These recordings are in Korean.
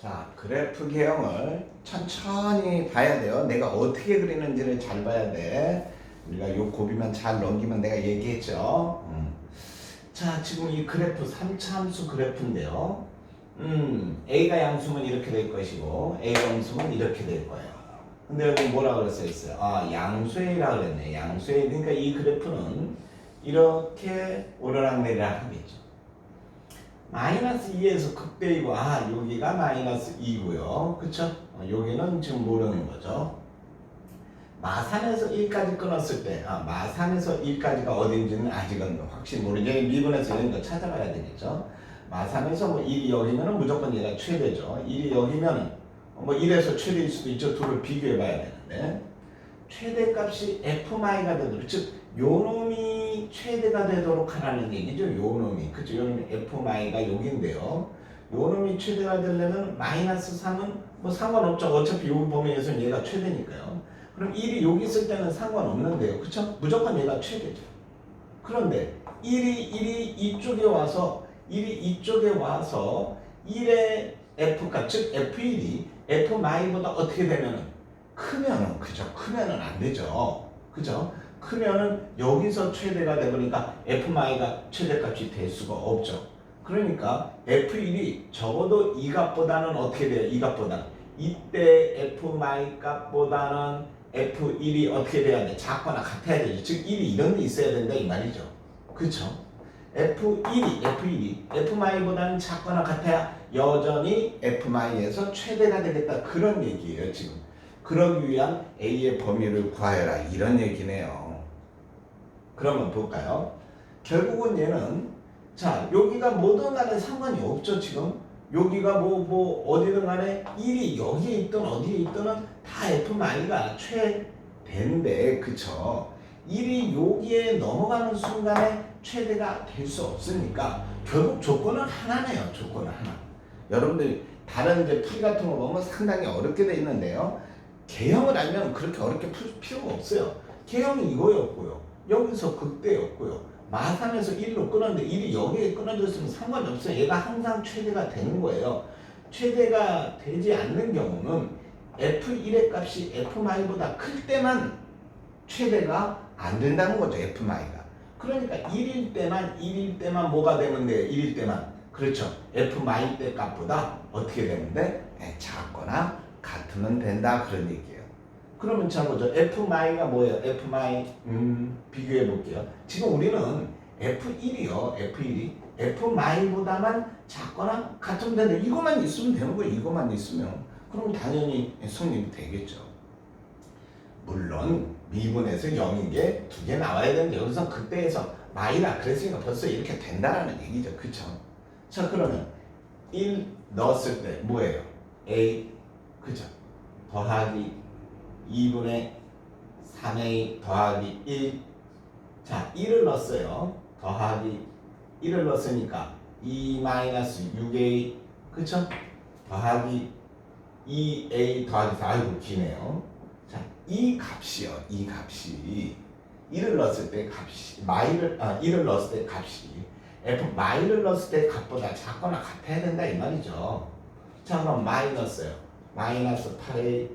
자, 그래프 개형을 천천히 봐야 돼요. 내가 어떻게 그리는지를 잘 봐야 돼. 우리가 요 고비만 잘 넘기면 내가 얘기했죠. 음. 자, 지금 이 그래프 3차 함수 그래프인데요. 음, A가 양수면 이렇게 될 것이고 A가 음수면 이렇게 될 거예요. 근데 여기 뭐라 그랬어 있어요? 아, 양수A라 그랬네. 양수A. 그러니까 이 그래프는 이렇게 오르락내리락 하겠죠. 마이너스 2에서 극대이고 아 여기가 마이너스 2고요. 그쵸? 어, 여기는 지금 모르는 거죠. 마산에서 1까지 끊었을 때 아, 마산에서 1까지가 어딘지는 아직은 확실히 모르죠 미분에서 이런 거 찾아봐야 되겠죠? 마산에서 뭐 1이 여기면은 무조건 얘가 최대죠. 1이 여기면은 뭐 1에서 최대일 수도 있죠. 둘을 비교해 봐야 되는데 최대값이 f마이가 되도록 즉 요놈이 최대가 되도록 하라는 얘기죠. 요놈이 그죠? 요놈이 f마이가 여기인데요. 요놈이 최대가 되려면 마이너스 3은 뭐 상관없죠. 어차피 여기 범위에서는 얘가 최대니까요. 그럼 1이 여기 있을 때는 상관없는데요. 그쵸? 무조건 얘가 최대죠. 그런데 1이 1이 이쪽에 와서 1이 이쪽에 와서 1의 f값 즉 f1이 f마이보다 어떻게 되면은 크면은 그죠? 크면은 안 되죠. 그죠? 크면은 여기서 최대가 되버니까 f마이가 최대값이 될 수가 없죠. 그러니까 f1이 적어도 이 값보다는 어떻게 돼요? 이 값보다는 이때 f마이 값보다는 f1이 어떻게 돼야 돼? 작거나 같아야 되죠. 즉 1이 이런 데 있어야 된다 이 말이죠. 그쵸? f1이 f1이 f마이보다는 작거나 같아야 여전히 f마이에서 최대가 되겠다 그런 얘기예요 지금. 그러기 위한 A의 범위를 구하여라. 이런 얘기네요. 그러면 볼까요? 결국은 얘는 자 여기가 뭐든 간에 상관이 없죠 지금. 여기가 뭐 뭐 어디든 간에 1이 여기에 있든 어디에 있든은 다 F마이가 최대인데 그쵸? 1이 여기에 넘어가는 순간에 최대가 될 수 없으니까 결국 조건은 하나네요 조건은 하나. 여러분들 다른 이제 풀 같은 거 보면 상당히 어렵게 돼 있는데요 개형을 알면 그렇게 어렵게 풀 필요가 없어요. 개형이 이거였고요. 여기서 극대였고요. 마산에서 1로 끊었는데 1이 여기에 끊어졌으면 상관이 없어요. 얘가 항상 최대가 되는 거예요. 최대가 되지 않는 경우는 F1의 값이 F마이보다 클 때만 최대가 안 된다는 거죠. F마이가. 그러니까 1일 때만 1일 때만 뭐가 돼요. 1일 때만. 그렇죠. F마이 때 값보다 어떻게 돼? 네, 작거나 같으면 된다 그런 얘기예요. 그러면 자 보죠. F 마이가 뭐예요? F 마이 음, 비교해 볼게요. 지금 우리는 F1이요. F1이 F 마이보다만 작거나 같으면 되는데 이것만 있으면 되는 거예요. 이것만 있으면 그럼 당연히 성립이 되겠죠. 물론 미분에서 0인 게 두 개 나와야 되는데 여기서 그때에서 마이라 그랬으니까 벌써 이렇게 된다라는 얘기죠. 그쵸? 자 그러면 1 넣었을 때 뭐예요? A 그죠? 더하기 2분의 3a 더하기 1. 자, 1을 넣었어요. 더하기 1을 넣었으니까 2 마이너스 6a. 그쵸? 더하기 2a 더하기 4. 아이고, 기네요. 자, 이 값이요. 이 값이 1을 넣었을 때 값이 마이를 아 1을 넣었을 때 값이 f 마이를 넣었을 때 값보다 작거나 같아야 된다 이 말이죠. 자, 그럼 마이너스요. 마이너스 8a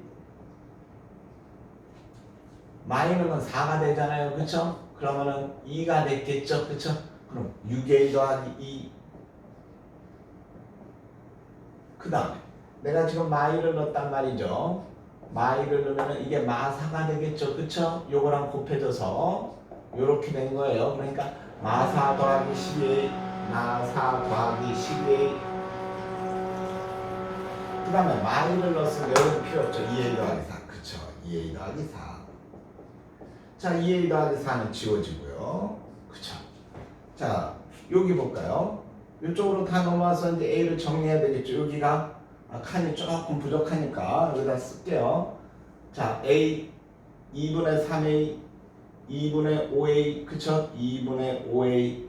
마이너는 4가 되잖아요. 그쵸? 그러면은 2가 됐겠죠? 그쵸? 그럼 6a 더하기 2 그 다음에 내가 지금 마이를 넣었단 말이죠. 마이를 넣으면 이게 마사가 되겠죠? 그쵸? 요거랑 곱해져서 요렇게 된 거예요. 그러니까 마사 더하기 12a 마사 더하기 12a 그 다음에 마이를 넣었으면 여기는 필요 없죠. 2a 더하기 4. 그쵸. 2a 더하기 4. 자, 2a 더하기 4는 지워지고요. 그쵸. 자, 여기 볼까요? 이쪽으로 다 넘어와서 이제 a를 정리해야 되겠죠. 여기가 아, 칸이 조금 부족하니까 여기다 쓸게요. 자, a 2분의 3a 2분의 5a 그쵸? 2분의 5a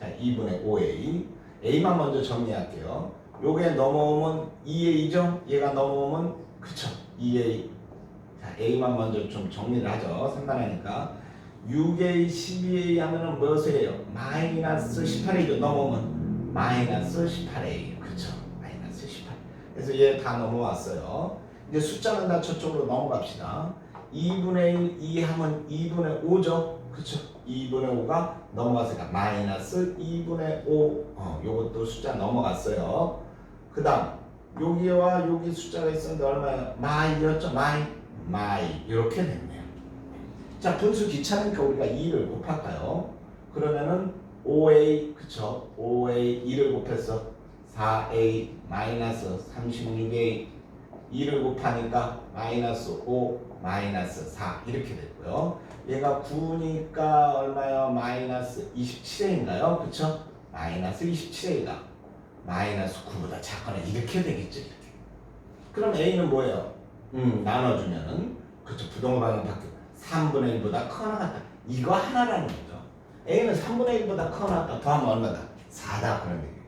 자 2분의 5a a만 먼저 정리할게요. 요게 넘어오면 2a죠? 얘가 넘어오면 그쵸 2a 자 a만 먼저 좀 정리를 하죠 산단하니까 6a 12a 하면은 무엇이에요? 마이너스 18a죠 넘어오면 마이너스 18a 그쵸 마이너스 18 그래서 얘 다 넘어왔어요. 이제 숫자는 다 저쪽으로 넘어갑시다. 2분의 1, 2 하면 2분의 5죠. 그쵸? 2분의 5가 넘어갔으니까 마이너스 2분의 5. 어, 요것도 숫자 넘어갔어요. 그 다음, 여기와 여기 숫자가 있었는데 얼마예요? 마이였죠? 마이. 마이. 이렇게 됐네요. 자, 분수 귀찮으니까 우리가 2를 곱할까요? 그러면은 5a, 그쵸? 5a 2를 곱해서 4a 마이너스 36a 2를 곱하니까 마이너스 5 마이너스 4 이렇게 됐고요. 얘가 9니까 얼마요? 마이너스 27a인가요? 그쵸? 마이너스 27a가 마이너스 9보다 작거나 이렇게 되겠죠. 이렇게. 그럼 a는 뭐예요? 음, 나눠주면은 그쵸? 부동반응 바뀌고 3분의 1보다 크거나 같다. 이거 하나라는 거죠. a는 3분의 1보다 크거나 같다. 더하면 얼마다? 4다 그런 얘기예요.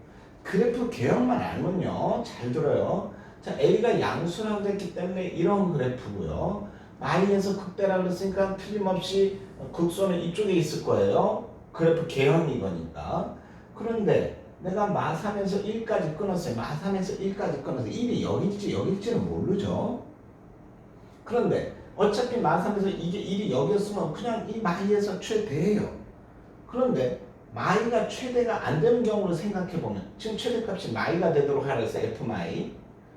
그래프 개형만 알면요. 잘 들어요. 자, A가 양수라고 했기 때문에 이런 그래프고요. 마이에서 극대라고 그랬으니까 틀림없이 극소는 이쪽에 있을 거예요. 그래프 개형이 이거니까. 그런데 내가 마3에서 1까지 끊었어요. 마3에서 1까지 끊어서 1이 여기일지 여기일지는 모르죠. 그런데 어차피 마3에서 이게 1이 여기였으면 그냥 이 마이에서 최대예요. 그런데 마이가 최대가 안 되는 경우를 생각해 보면 지금 최대값이 마이가 되도록 하라 했어요. F 마이.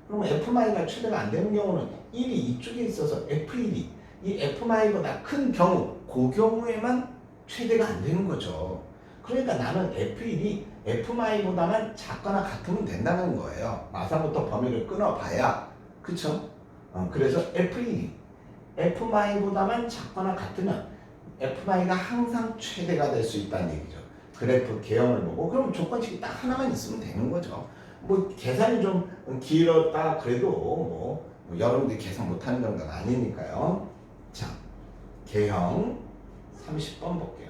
그러면 F 마이가 최대가 안 되는 경우는 1이 이쪽에 있어서 F1이 이 F 마이보다 큰 경우 그 경우에만 최대가 안 되는 거죠. 그러니까 나는 F1이 F 마이보다만 작거나 같으면 된다는 거예요. 마사부터 범위를 끊어봐야 그쵸? 어, 그래서 F1이 F 마이보다만 작거나 같으면 F 마이가 항상 최대가 될 수 있다는 얘기죠. 그래프 개형을 보고 그럼 조건식이 딱 하나만 있으면 되는 거죠. 뭐 계산이 좀 길었다 그래도 뭐 여러분들이 계산 못하는 정도는 아니니까요. 자, 개형 30번 볼게요.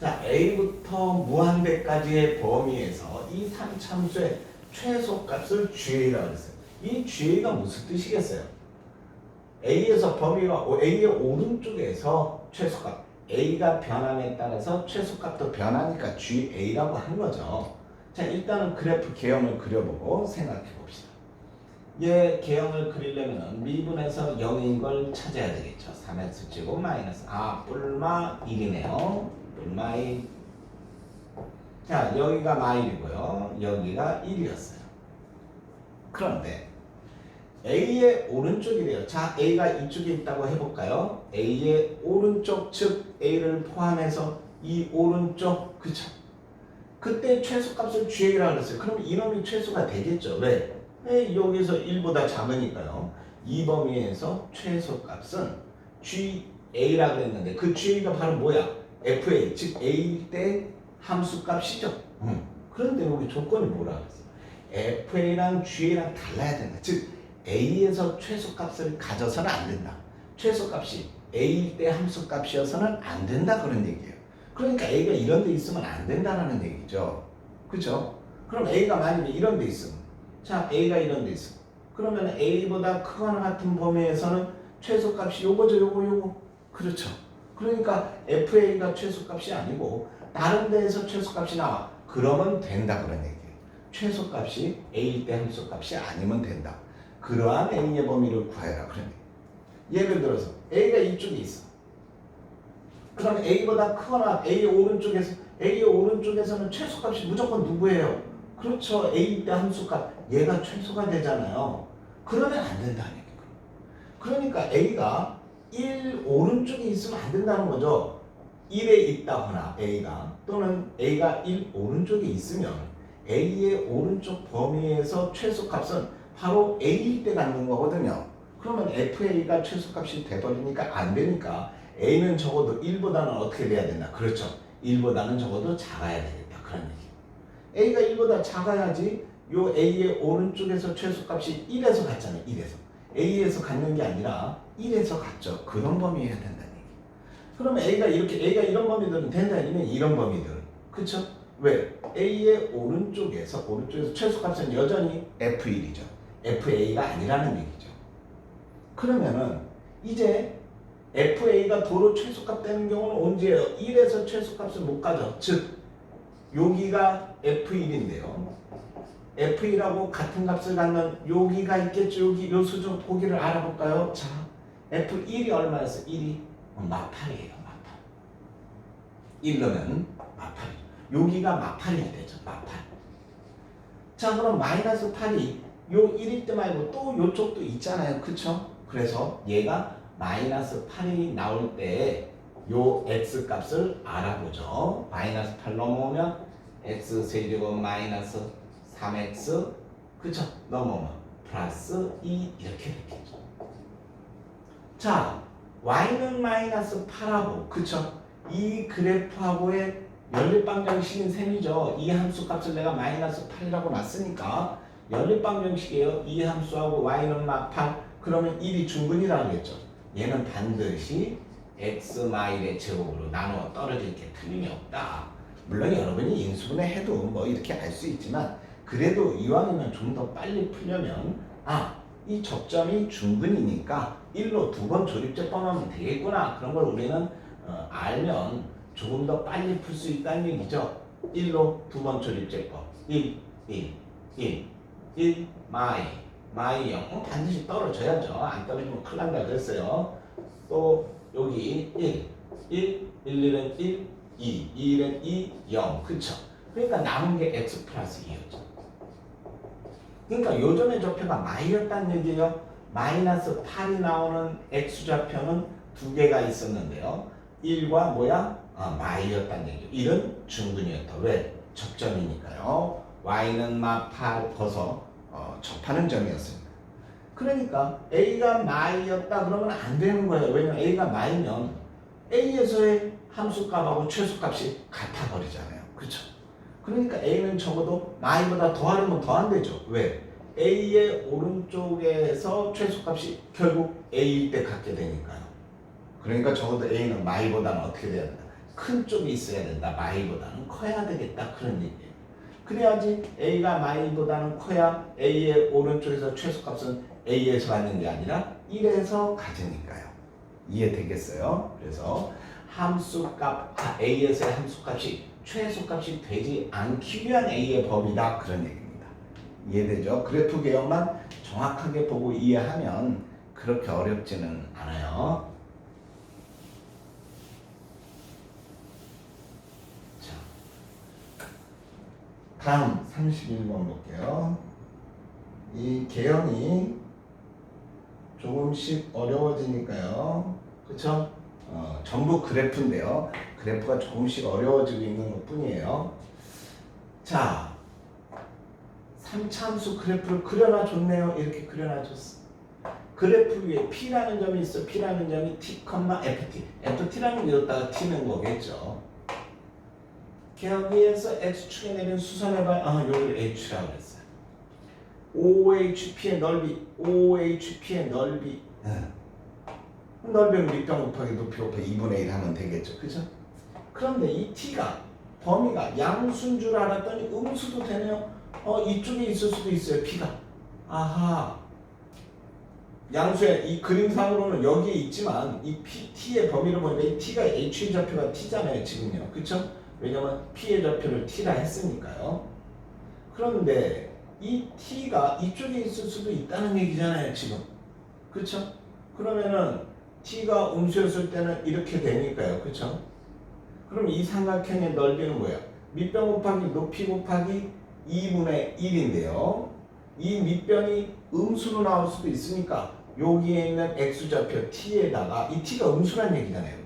자, A부터 무한대까지의 범위에서 이 삼참수의 최소값을 GA라고 했어요. 이 GA가 무슨 뜻이겠어요? A에서 범위가 A의 오른쪽에서 최소값 A가 변함에 따라서 최소값도 변하니까 GA라고 한 거죠. 자, 일단은 그래프 개형을 그려보고 생각해 봅시다. 얘 개형을 그리려면 미분에서 0인 걸 찾아야 되겠죠. 3x 제곱 마이너스 아, 뿔마 1이네요. 뿔마 1. 자, 여기가 마일이고요. 여기가 1이었어요. 그런데 A의 오른쪽이래요. 자, A가 이쪽에 있다고 해볼까요? A의 오른쪽 즉 A를 포함해서 이 오른쪽 그쵸? 그때 최소값을 GA라고 그랬어요. 그럼 이놈이 최소가 되겠죠. 왜? 왜 여기서 1보다 작으니까요. 이 범위에서 최소값은 GA라고 했는데 그 GA가 바로 뭐야? FA 즉 A일 때 함수값이죠. 음. 그런데 여기 조건이 뭐라 그랬어? FA랑 GA랑 달라야 된다. 즉 A에서 최소값을 가져서는 안 된다. 최소값이 A일 때 함수값이어서는 안 된다 그런 얘기예요. 그러니까 A가 이런 데 있으면 안 된다라는 얘기죠. 그죠? 그럼 A가 만약에 이런 데 있으면 자 A가 이런 데 있어. 그러면 A보다 크거나 같은 범위에서는 최소값이 요거죠 요거 요거 그렇죠. 그러니까 FA가 최소값이 아니고 다른 데에서 최소값이 나와. 그러면 된다 그런 얘기예요. 최소값이 A일 때 함수값이 아니면 된다. 그러한 A의 범위를 구해라 그러네. 예를 들어서 A가 이쪽에 있어. 그럼 A보다 크거나 A 오른쪽에서 A 오른쪽에서는 최소값이 무조건 누구예요? 그렇죠. A 때 함수값 얘가 최소가 되잖아요. 그러면 안 된다는 얘기예요. 그러니까 A가 1 오른쪽에 있으면 안 된다는 거죠. 1에 있다거나 A가 또는 A가 1 오른쪽에 있으면 A의 오른쪽 범위에서 최소값은 바로 A일 때 갖는 거거든요. 그러면 FA가 최소값이 돼버리니까 안 되니까 A는 적어도 1보다는 어떻게 돼야 된다? 그렇죠. 1보다는 적어도 작아야 되겠다. 그런 얘기. A가 1보다 작아야지 요 A의 오른쪽에서 최소값이 1에서 갔잖아요. 1에서. A에서 갖는 게 아니라 1에서 갔죠. 그런 범위여야 된다는 얘기. 그러면 A가 이렇게 A가 이런 범위들은 된다 아니면 이런 범위들. 그쵸? 왜? A의 오른쪽에서 오른쪽에서 최소값은 여전히 F1이죠. FA가 아니라는 얘기죠. 그러면은 이제 FA가 도로 최소값 되는 경우는 언제예요? 1에서 최소값을 못 가져. 즉 여기가 F1인데요. F1하고 같은 값을 갖는 여기가 있겠죠. 여기 요 수준 고기를 알아볼까요? 자, F1이 얼마였어? 1이 마팔이에요. 마팔. 1로는 마팔. 여기가 마팔이 되죠. 마팔. 자, 그럼 마이너스 8이 요 1일 때 말고 또 요쪽도 있잖아요. 그쵸? 그래서 얘가 마이너스 8이 나올 때 요 x 값을 알아보죠. 마이너스 8 넘어오면 x 세제곱 마이너스 3x 그쵸? 넘어오면 플러스 2 이렇게 되겠죠. 자, y는 마이너스 8하고 그쵸? 이 그래프하고의 연립방정식인 셈이죠. 이 함수 값을 내가 마이너스 8이라고 놨으니까 연립방정식이에요. 이 함수하고 y는 막 8. 그러면 1이 중근이라고 했죠. 얘는 반드시 x 마일의 제곱으로 나누어 떨어질 게 틀림이 없다. 물론 여러분이 인수분해 해도 뭐 이렇게 알 수 있지만 그래도 이왕이면 좀 더 빨리 풀려면 아, 이 접점이 중근이니까 1로 두 번 조립제 뻔하면 되겠구나. 그런 걸 우리는 어, 알면 조금 더 빨리 풀 수 있다는 얘기죠. 1로 두 번 조립제법. 1, 1, 1, 1, 마이, 마이 0. 어, 반드시 떨어져야죠. 안 떨어지면 큰일 난다 그랬어요. 또 여기 1, 1, 1, 1은 1, 2, 2는 2, 0. 그쵸? 그러니까 남은 게 x 플러스 2였죠. 그러니까 요점의 좌표가 마이였다는 얘기예요. 마이너스 8이 나오는 x좌표는 두 개가 있었는데요. 1과 뭐야? 아, 마이였다는 얘기죠. 1은 중근이었다. 왜? 접점이니까요. y는 마8 벗어 어, 접하는 점이었습니다. 그러니까 a가 마이였다 그러면 안 되는 거예요. 왜냐면 a가 마이면 a에서의 함수값하고 최소값이 같아 버리잖아요. 그렇죠? 그러니까 a는 적어도 마이보다 더하려면 더안 되죠. 왜? a의 오른쪽에서 최소값이 결국 a일 때 갖게 되니까요. 그러니까 적어도 a는 마이보다는 어떻게 돼야 된다? 큰 쪽이 있어야 된다. 마이보다는 커야 되겠다. 그런 얘기예요. 그래야지 a가 마이보다는 커야 a의 오른쪽에서 최소값은 a에서 갖는 게 아니라 1에서 가지니까요. 이해되겠어요? 그래서 함수값 아, a에서의 함수값이 최소값이 되지 않기 위한 a의 법이다 그런 얘기입니다. 이해되죠? 그래프 개혁만 정확하게 보고 이해하면 그렇게 어렵지는 않아요. 자, 다음 31번 볼게요. 이 개형이 조금씩 어려워지니까요. 그쵸? 어, 전부 그래프인데요. 그래프가 조금씩 어려워지고 있는 것 뿐이에요. 자, 3차함수 그래프를 그려놔 줬네요. 이렇게 그려놔 줬어. 그래프 위에 P라는 점이 있어. P라는 점이 T, FT. FT라는 게 여기다가 T는 거겠죠. 여기에서 X축에 내린 수선해봐요. 아, 여기를 H라고 그랬어요. OHP의 넓이, OHP의 넓이. 넓이는 밑변 곱하기 높이 곱하기 2분의 1 하면 되겠죠. 그죠? 그런데 이 t가 범위가 양수인 줄 알았더니 음수도 되네요. 어, 이쪽에 있을 수도 있어요. p가. 아하. 양수의 이 그림상으로는 여기에 있지만 이 p, t의 범위를 보니까 이 t가 h의 좌표가 t잖아요. 지금요. 그쵸? 왜냐면 p의 좌표를 t라 했으니까요. 그런데 이 t가 이쪽에 있을 수도 있다는 얘기잖아요. 지금. 그쵸? 그러면은 t가 음수였을 때는 이렇게 되니까요. 그쵸? 그럼 이 삼각형의 넓이는 뭐야? 밑변 곱하기 높이 곱하기 2분의 1인데요. 이 밑변이 음수로 나올 수도 있으니까 여기에 있는 x좌표 t에다가 이 t가 음수란 얘기잖아요.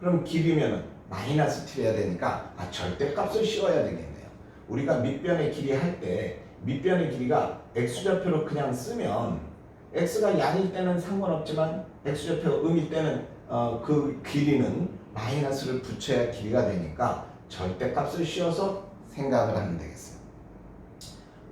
그럼 길이면은 마이너스 t해야 되니까 아 절대값을 씌워야 되겠네요. 우리가 밑변의 길이 할 때 밑변의 길이가 x좌표로 그냥 쓰면 x가 양일 때는 상관없지만 x좌표가 음일 때는 어, 그 길이는 마이너스를 붙여야 길이가 되니까 절대값을 씌워서 생각을 하면 되겠어요.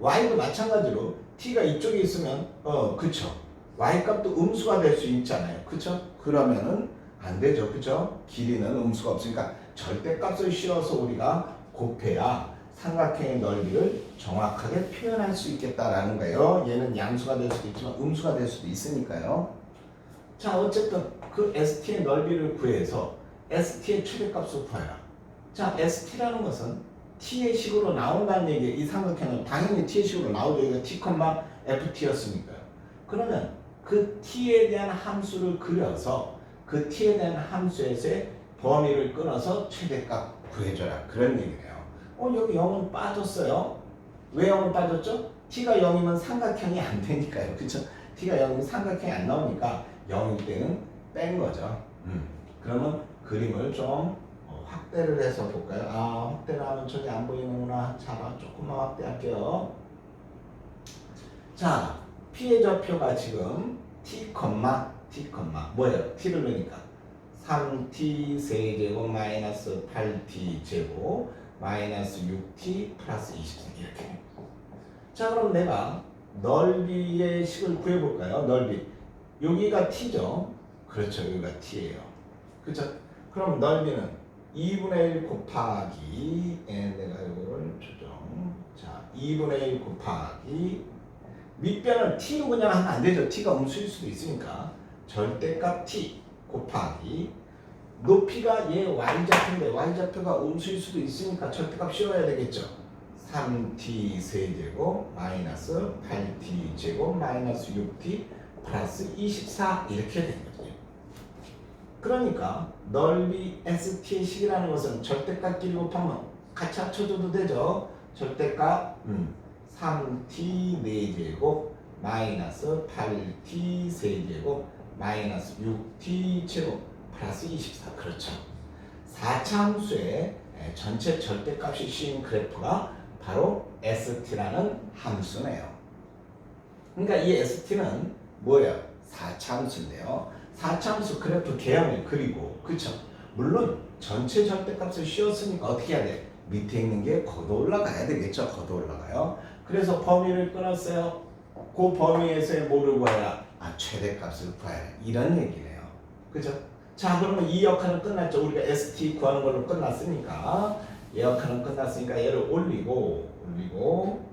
y도 마찬가지로 t가 이쪽에 있으면 어 그쵸 y 값도 음수가 될 수 있잖아요. 그쵸? 그러면은 안 되죠. 그쵸? 길이는 음수가 없으니까 절대값을 씌워서 우리가 곱해야 삼각형의 넓이를 정확하게 표현할 수 있겠다라는 거예요. 얘는 양수가 될 수도 있지만 음수가 될 수도 있으니까요. 자, 어쨌든 그 ST의 넓이를 구해서 ST의 최대값을 구해라. 자, ST라는 것은 t의 식으로 나온다는 얘기예요. 이 삼각형은 당연히 t의 식으로 나오죠. 이거 t, ft였으니까요. 그러면 그 t에 대한 함수를 그려서 그 t에 대한 함수에서의 범위를 끊어서 최대값 구해줘라. 그런 얘기네요. 어 여기 0은 빠졌어요. 왜 0은 빠졌죠? t가 0이면 삼각형이 안 되니까요. 그쵸? t가 0이면 삼각형이 안 나오니까 0일 때는 뺀 거죠. 음. 그러면 그림을 좀 어, 확대를 해서 볼까요? 아 확대를 하면 저기 안 보이는구나. 자 조금만 확대할게요. 자 피해 좌표가 지금 t, t, 뭐예요? t를 넣으니까 3t 세제곱 마이너스 8t 제곱 마이너스 6t 플러스 23 이렇게 자 그럼 내가 넓이의 식을 구해볼까요? 넓이 여기가 t죠 그렇죠 여기가 t예요 그죠? 그럼 넓이는 2분의 1 곱하기 에, 내가 이거를 조정 자 2분의 1 곱하기 밑변을 t로 그냥 하면 안 되죠. t가 음수일 수도 있으니까. 절대값 t 곱하기 높이가 얘 y좌표인데 y좌표가 음수일 수도 있으니까 절대값 씌워야 되겠죠. 3t 세제곱 마이너스 8t 제곱 마이너스 6t 플러스 24 이렇게 된 거죠 그러니까 넓이 ST의 식이라는 것은 절대값끼리 곱하면 같이 합쳐줘도 되죠. 절대값 음, 3t 4제곱 마이너스 8t 세제곱 마이너스 6t 제곱 플러스 24 그렇죠. 4차 함수의 전체 절대값이 씌인 그래프가 바로 ST라는 함수네요. 그러니까 이 ST는 뭐예요? 4차 함수인데요. 4차 함수 그래프 개형을 그리고 그쵸? 물론 전체 절대값을 씌웠으니까 어떻게 해야 돼? 밑에 있는 게 걷어 올라가야 되겠죠? 걷어 올라가요. 그래서 범위를 끊었어요. 그 범위에서의 뭐를 구해라? 아 최대값을 구해라. 이런 얘기네요. 그죠? 자 그러면 이 역할은 끝났죠. 우리가 ST 구하는 걸로 끝났으니까 이 역할은 끝났으니까 얘를 올리고 올리고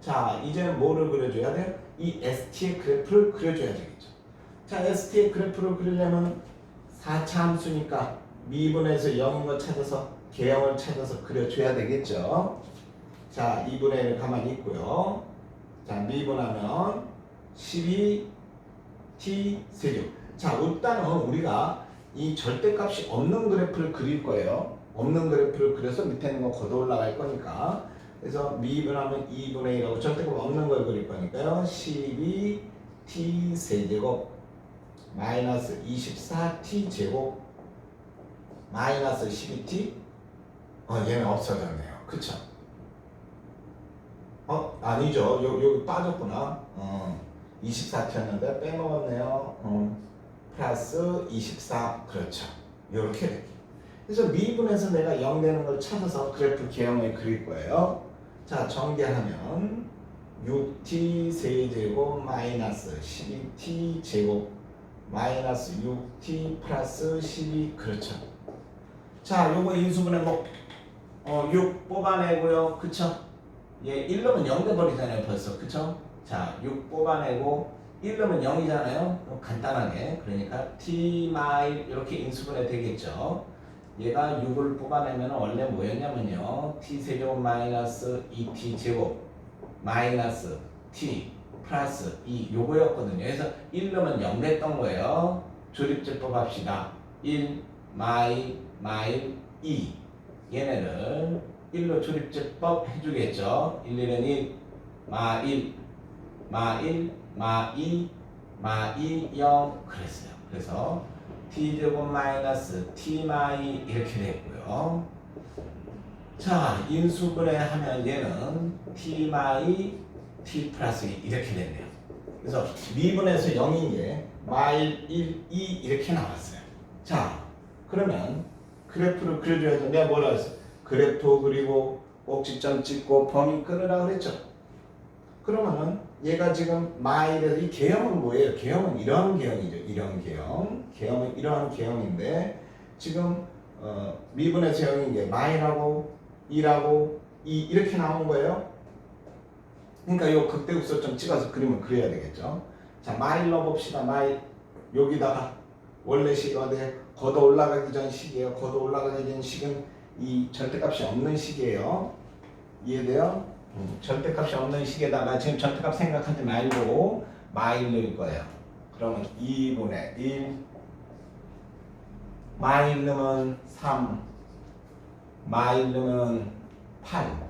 자 이제는 뭐를 그려줘야 돼요? 이 ST의 그래프를 그려줘야 되겠죠. 자 ST의 그래프를 그리려면 4차 함수니까 미분에서 0인 거 찾아서 개형을 찾아서 그려줘야 되겠죠. 자 2분의 1을 가만히 있고요. 자 미분하면 12t 세제곱. 자 일단은 우리가 이 절대값이 없는 그래프를 그릴 거예요. 없는 그래프를 그려서 밑에 있는 거 걷어 올라갈 거니까 그래서 미분하면 2분의 1하고 절대값 없는 걸 그릴 거니까요. 12t 세제곱 마이너스 24t 제곱 마이너스 12t 어 얘는 없어졌네요. 그쵸? 어 아니죠. 요, 여기 빠졌구나. 어 24t였는데 빼먹었네요. 어, 플러스 24 그렇죠. 요렇게 되게. 그래서 미분에서 내가 0 되는 걸 찾아서 그래프 개형을 그릴 거예요. 자 정리하면 6t 세제곱 마이너스 12t 제곱 마이너스 6t 플러스 12 그렇죠. 자 요거 인수분해 뭐 어, 6 뽑아내고요. 그쵸? 얘 1놈은 0 돼버리잖아요 벌써 그쵸? 자 6 뽑아내고 1놈은 0이잖아요. 그럼 간단하게 그러니까 t 마일 이렇게 인수분해 되겠죠. 얘가 6을 뽑아내면 원래 뭐였냐면요. t 세제곱 마이너스 2t 제곱 마이너스 t 플러스 2 요거였거든요. 그래서 1놈은 0 됐던 거예요. 조립제법 합시다. 1 마이 마일 2 얘네를 1로 조립제법 해주겠죠. 1, 1은 1, 마 1, 마 1, 마 2, 마 2, 0 그랬어요. 그래서 t제곱 마이너스 t 마이 이렇게 됐고요. 자 인수분해 하면 얘는 t 마이 t 플러스 2 이렇게 됐네요. 그래서 미분에서 0인 게 마일 1, 2 이렇게 나왔어요. 자 그러면 그래프를 그려줘야죠. 내가 뭐라 했어? 그래프 그리고 꼭지점 찍고 범위 끊으라 그랬죠. 그러면은 얘가 지금 마일에서 이 개형은 뭐예요? 개형은 이런 개형이죠. 이런 개형. 개형은 이러한 개형인데 지금 어, 미분에서 0인 게 마일하고 2라고 2 이렇게 나온 거예요. 그러니까 이 극대극소점 찍어서 그림을 그려야 되겠죠. 자 마일 넣어봅시다. 마일 여기다가 원래 식 어디 걷어 올라가기 전 식이에요. 걷어 올라가기 전 식은 이 절대값이 없는 식이에요. 이해돼요? 음, 절대값이 없는 식에다가 지금 절대값 생각하지 말고 마일일 거예요. 그러면 2분의 1 마일르면 3 마일르면 8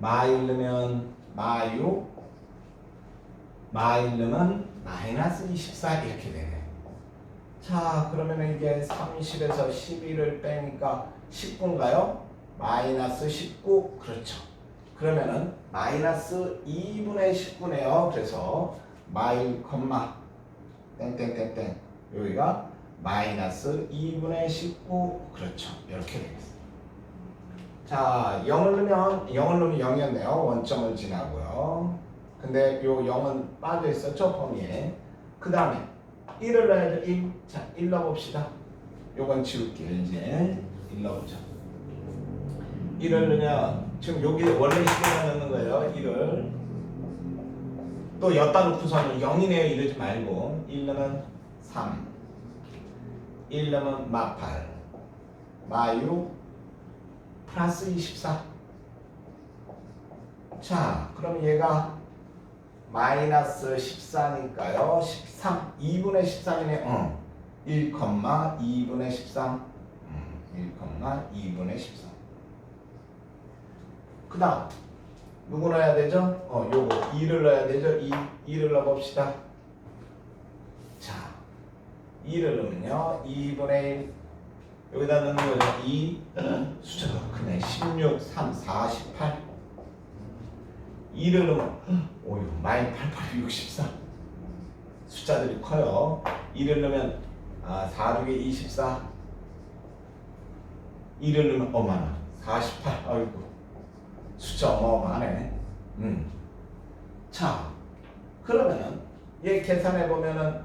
마일르면 마유 마일르면 마이너스 24 이렇게 되네. 자 그러면 이게 30에서 12를 빼니까 19인가요? 마이너스 19 그렇죠. 그러면은 마이너스 2분의 19네요. 그래서 마일 컴마 땡땡땡땡 여기가 마이너스 2분의 19 그렇죠. 이렇게 되겠습니다. 자 0을 넣으면 0을 넣으면 0이었네요. 원점을 지나고요. 근데 요 0은 빠져 있었죠 범위에. 그 다음에 1을 넣어야죠. 1. 자, 1 넣어봅시다. 요건 지울게요. 이제 1 넣어보자. 1을 넣으면 지금 여기 원래 시계만 넣는 거예요. 1을 또 엿다 놓고서는 0이네요. 이러지 말고 1 넣으면 3 1 넣으면 마 8 마 6 플러스 24 자, 그럼 얘가 마이너스 14니까요. 13, 2분의 13이네. 어. 1, 2분의 13. 음, 1, 2분의 13. 그 다음, 누구 넣어야 되죠? 어, 요거 2를 넣어야 되죠? 2, 2를 넣어봅시다. 자, 2를 넣으면요. 2분의 1. 여기다 넣는 거죠. 2, 숫자가 크네. 16, 3, 48. 2를 넣으면 오유 마이 88, 64 숫자들이 커요 2를 넣으면 아, 4, 6에 24 2를 넣으면 어마나 48 아이고 숫자 어마어마하네 음. 자 그러면은 얘 계산해 보면은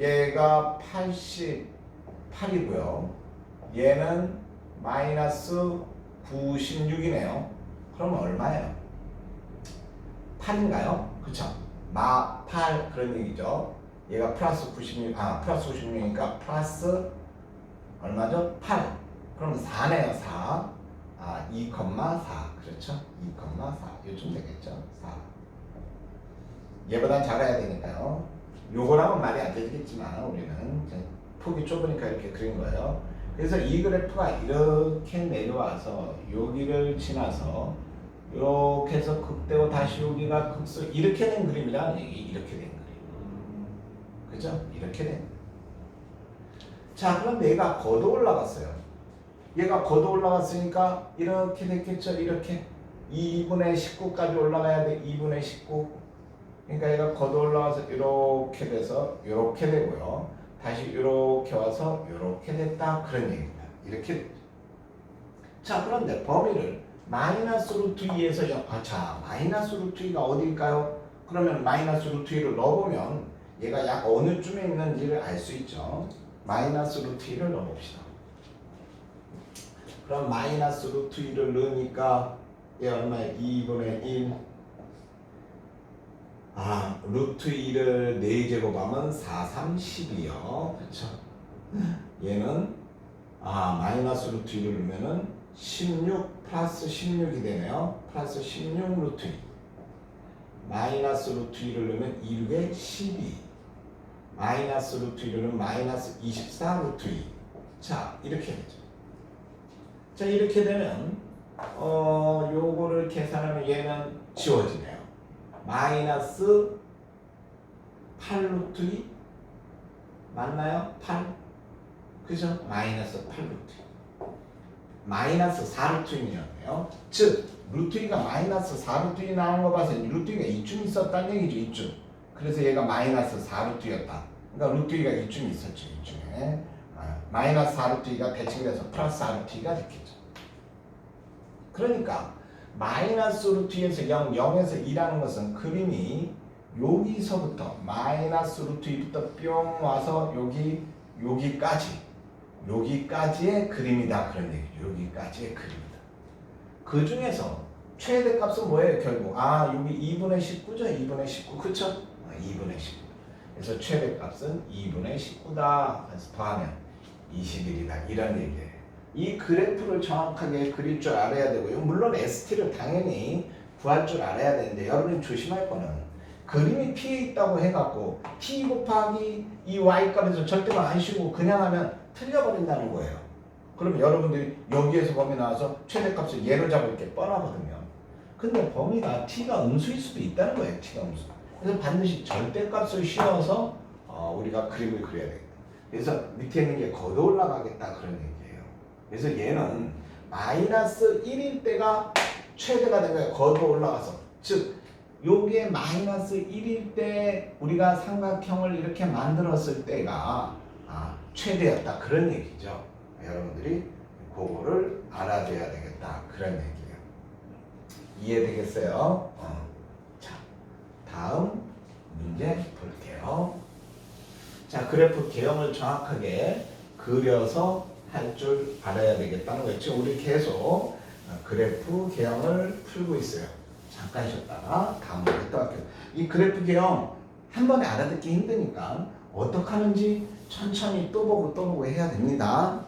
얘가 88이고요 얘는 마이너스 96이네요 그러면 얼마예요? 8인가요? 그쵸? 마 8 그런 얘기죠. 얘가 플러스 96, 아 플러스 96이니까 플러스 얼마죠? 8. 그럼 4네요, 4. 아, 2,4. 그렇죠? 2,4. 요즘 되겠죠? 4. 얘보단 작아야 되니까요. 요거랑은 말이 안 되겠지만 우리는 폭이 좁으니까 이렇게 그린 거예요. 그래서 이 그래프가 이렇게 내려와서 여기를 지나서 이렇게 해서 극대고 다시 여기가 극소 이렇게 된 그림이라는 얘기 이렇게 된 그림 그죠? 이렇게 된 자, 그럼 얘가 걷어 올라갔어요. 얘가 걷어 올라갔으니까 이렇게 됐겠죠? 이렇게 2분의 19까지 올라가야 돼. 2분의 19. 그러니까 얘가 걷어 올라가서 이렇게 돼서 이렇게 되고요. 다시 이렇게 와서 이렇게 됐다. 그런 얘기입니다. 이렇게. 자, 그런데 범위를 마이너스 루트 2에서 0. 아, 자, 마이너스 루트 2가 어딜까요? 그러면 마이너스 루트 2를 넣어보면 얘가 약 어느 쯤에 있는지를 알 수 있죠. 마이너스 루트 2를 넣어봅시다. 그럼 마이너스 루트 2를 넣으니까 얘 얼마야? 2분의 1. 아, 루트 2를 4제곱하면 4, 3, 12요. 그쵸? 얘는 아, 마이너스 루트 2를 넣으면은 16 플러스 16이 되네요. 플러스 16 루트 2. 마이너스 루트 2를 넣으면 2에 12. 마이너스 루트 2를 넣으면 마이너스 24 루트 2. 자, 이렇게 되죠. 자, 이렇게 되면 어, 요거를 계산하면 얘는 지워지네요. 마이너스 8 루트 2 맞나요? 8 그죠? 마이너스 8 루트 2 마이너스 4루트인이었네요. 즉 루트 2가 마이너스 4루트 2 나온 거 봐서 루트 2가 이쯤 있었다는 얘기죠. 이쯤. 그래서 얘가 마이너스 4루트였다. 그러니까 루트 2가 이쯤 있었죠. 이쯤에. 아, 마이너스 4루트 2가 대칭돼서 플러스 4루트 2가 됐겠죠. 그러니까 마이너스 루트 2에서 0, 0에서 2라는 것은 그림이 여기서부터 마이너스 루트 2부터 뿅 와서 여기 여기까지 여기까지의 그림이다 그런 얘기죠. 여기까지의 그림이다. 그 중에서 최대값은 뭐예요 결국? 아 여기 2분의 19죠. 2분의 19 그쵸? 아, 2분의 19 그래서 최대값은 2분의 19다. 그래서 더하면 21이다 이런 얘기예요. 이 그래프를 정확하게 그릴 줄 알아야 되고요. 물론 ST를 당연히 구할 줄 알아야 되는데 여러분이 조심할 거는 그림이 P에 있다고 해갖고 T 곱하기 이 Y 값에서 절대로 안 쉬고 그냥 하면 틀려버린다는 거예요. 그러면 여러분들이 여기에서 범위 나와서 최대값을 얘를 잡을 게 뻔하거든요. 근데 범위가 T가 음수일 수도 있다는 거예요. T가 음수. 그래서 반드시 절대값을 씌워서 어, 우리가 그림을 그려야 되겠다. 그래서 밑에 있는 게 걷어 올라가겠다 그런 얘기예요. 그래서 얘는 마이너스 1일 때가 최대가 된 거예요. 걷어 올라가서. 즉 요게 마이너스 1일 때 우리가 삼각형을 이렇게 만들었을 때가 아, 최대였다 그런 얘기죠. 여러분들이 그거를 알아둬야 되겠다 그런 얘기예요. 이해되겠어요? 어. 자, 다음 문제 볼게요. 자, 그래프 개형을 정확하게 그려서 할 줄 알아야 되겠다는 거죠. 우리 계속 어, 그래프 개형을 풀고 있어요. 잠깐 쉬었다가 다음으로 또 할게요. 이 그래프 개형 한 번에 알아듣기 힘드니까 어떻게 하는지 천천히 또 보고 또 보고 해야 됩니다.